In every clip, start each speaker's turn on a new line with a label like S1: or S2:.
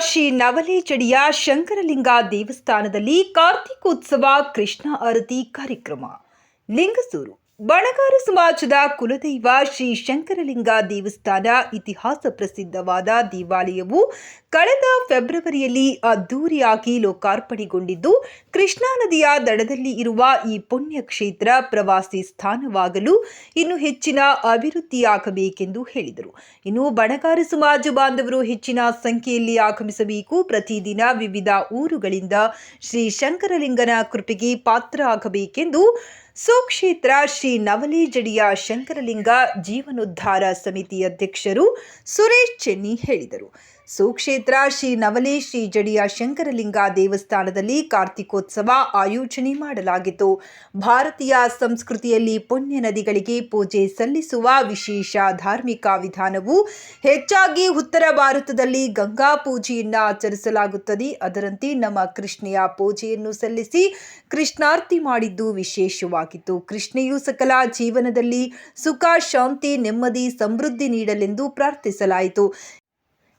S1: ಶ್ರೀ ನವಲೇಚಡಿಯ ಶಂಕರಲಿಂಗ ದೇವಸ್ಥಾನದಲ್ಲಿ ಕಾರ್ತಿಕೋತ್ಸವ ಕೃಷ್ಣ ಆರತಿ ಕಾರ್ಯಕ್ರಮ. ಲಿಂಗಸೂರು. ಬಣಗಾರ ಸಮಾಜದ ಕುಲದೈವ ಶ್ರೀ ಶಂಕರಲಿಂಗ ದೇವಸ್ಥಾನ ಇತಿಹಾಸ ಪ್ರಸಿದ್ಧವಾದ ದೇವಾಲಯವು ಕಳೆದ ಫೆಬ್ರವರಿಯಲ್ಲಿ ಅದ್ದೂರಿಯಾಗಿ ಲೋಕಾರ್ಪಣೆಗೊಂಡಿದ್ದು, ಕೃಷ್ಣಾ ನದಿಯ ದಡದಲ್ಲಿ ಇರುವ ಈ ಪುಣ್ಯಕ್ಷೇತ್ರ ಪ್ರವಾಸಿ ಸ್ಥಾನವಾಗಲು ಇನ್ನು ಹೆಚ್ಚಿನ ಅಭಿವೃದ್ಧಿಯಾಗಬೇಕೆಂದು ಹೇಳಿದರು. ಇನ್ನು ಬಣಗಾರ ಸಮಾಜ ಬಾಂಧವರು ಹೆಚ್ಚಿನ ಸಂಖ್ಯೆಯಲ್ಲಿ ಆಗಮಿಸಬೇಕು. ಪ್ರತಿದಿನ ವಿವಿಧ ಊರುಗಳಿಂದ ಶ್ರೀ ಶಂಕರಲಿಂಗನ ಕೃಪೆಗೆ ಪಾತ್ರ ಆಗಬೇಕೆಂದು ಸುಕ್ಷೇತ್ರ ಶ್ರೀ ನವಲೇಜಡಿಯ ಶಂಕರಲಿಂಗ ಜೀವನೋದ್ಧಾರ ಸಮಿತಿ ಅಧ್ಯಕ್ಷರು ಸುರೇಶ್ ಚೆನ್ನಿ ಹೇಳಿದರು. ಸುಕ್ಷೇತ್ರ ಶ್ರೀ ನವಲೆ ಶ್ರೀ ಜಡಿಯ ಶಂಕರಲಿಂಗ ದೇವಸ್ಥಾನದಲ್ಲಿ ಕಾರ್ತಿಕೋತ್ಸವ ಆಯೋಜನೆ ಮಾಡಲಾಗಿತ್ತು. ಭಾರತೀಯ ಸಂಸ್ಕೃತಿಯಲ್ಲಿ ಪುಣ್ಯ ನದಿಗಳಿಗೆ ಪೂಜೆ ಸಲ್ಲಿಸುವ ವಿಶೇಷ ಧಾರ್ಮಿಕ ವಿಧಾನವು ಹೆಚ್ಚಾಗಿ ಉತ್ತರ ಭಾರತದಲ್ಲಿ ಗಂಗಾ ಪೂಜೆಯನ್ನು ಆಚರಿಸಲಾಗುತ್ತದೆ. ಅದರಂತೆ ನಮ್ಮ ಕೃಷ್ಣೆಯ ಪೂಜೆಯನ್ನು ಸಲ್ಲಿಸಿ ಕೃಷ್ಣಾರ್ತಿ ಮಾಡಿದ್ದು ವಿಶೇಷವಾಗಿತ್ತು. ಕೃಷ್ಣೆಯು ಸಕಲ ಜೀವನದಲ್ಲಿ ಸುಖ, ಶಾಂತಿ, ನೆಮ್ಮದಿ, ಸಮೃದ್ಧಿ ನೀಡಲೆಂದು ಪ್ರಾರ್ಥಿಸಲಾಯಿತು.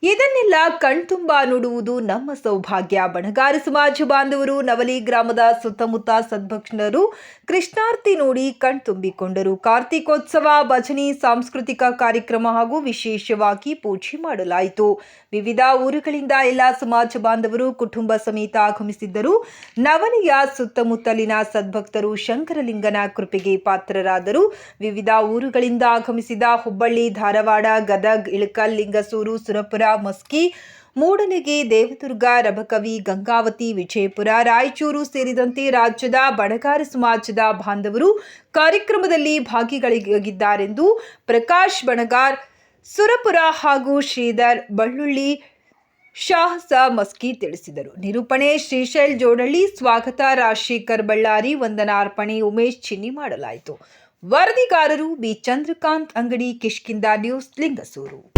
S1: ಇದನ್ನೆಲ್ಲ ಕಣ್ತುಂಬ ನೋಡುವುದು ನಮ್ಮ ಸೌಭಾಗ್ಯ. ಬಣಗಾರ ಸಮಾಜ ಬಾಂಧವರು, ನವಲಿ ಗ್ರಾಮದ ಸುತ್ತಮುತ್ತ ಸದ್ಭಕ್ಷಣರು ಕೃಷ್ಣಾರ್ತಿ ನೋಡಿ ಕಣ್ತುಂಬಿಕೊಂಡರು ಕಾರ್ತಿಕೋತ್ಸವ, ಭಜನೆ, ಸಾಂಸ್ಕೃತಿಕ ಕಾರ್ಯಕ್ರಮ ಹಾಗೂ ವಿಶೇಷವಾಗಿ ಪೂಜೆ ಮಾಡಲಾಯಿತು. ವಿವಿಧ ಊರುಗಳಿಂದ ಎಲ್ಲ ಸಮಾಜ ಬಾಂಧವರು, ಕುಟುಂಬ ಸಮೇತ ಆಗಮಿಸಿದ್ದರು. ನವಲಿಯ ಸುತ್ತಮುತ್ತಲಿನ ಸದ್ಭಕ್ತರು ಶಂಕರಲಿಂಗನ ಕೃಪೆಗೆ ಪಾತ್ರರಾದರು. ವಿವಿಧ ಊರುಗಳಿಂದ ಆಗಮಿಸಿದ ಹುಬ್ಬಳ್ಳಿ, ಧಾರವಾಡ, ಗದಗ್, ಇಳಕಲ್, ಲಿಂಗಸೂರು, ಸುರಪುರ ಮಸ್ಕಿ ಮೂಡನೆಗೆ ದೇವದುರ್ಗ, ರಬಕವಿ, ಗಂಗಾವತಿ, ವಿಜಯಪುರ, ರಾಯಚೂರು ಸೇರಿದಂತೆ ರಾಜ್ಯದ ಬಣಗಾರ ಸಮಾಜದ ಬಾಂಧವರು ಕಾರ್ಯಕ್ರಮದಲ್ಲಿ ಭಾಗಿಗಳಾಗಿದ್ದಾರೆಂದು ಪ್ರಕಾಶ್ ಬಣಗಾರ್, ಸುರಪುರ ಹಾಗೂ ಶ್ರೀಧರ್ ಬಳ್ಳುಳ್ಳಿ, ಶಾಹಸ ಮಸ್ಕಿ ತಿಳಿಸಿದರು. ನಿರೂಪಣೆ, ಶ್ರೀಶೈಲ್ ಜೋಡಳ್ಳಿ, ಸ್ವಾಗತ, ರಾಜಶೇಖರ್ ಬಳ್ಳಾರಿ ವಂದನಾರ್ಪಣೆ ಉಮೇಶ್ ಚಿನ್ನಿ ಮಾಡಲಾಯಿತು. ವರದಿಗಾರರು ಬಿ. ಚಂದ್ರಕಾಂತ್ ಅಂಗಡಿ ಕಿಷ್ಕಿಂದ ನ್ಯೂಸ್, ಲಿಂಗಸೂರು.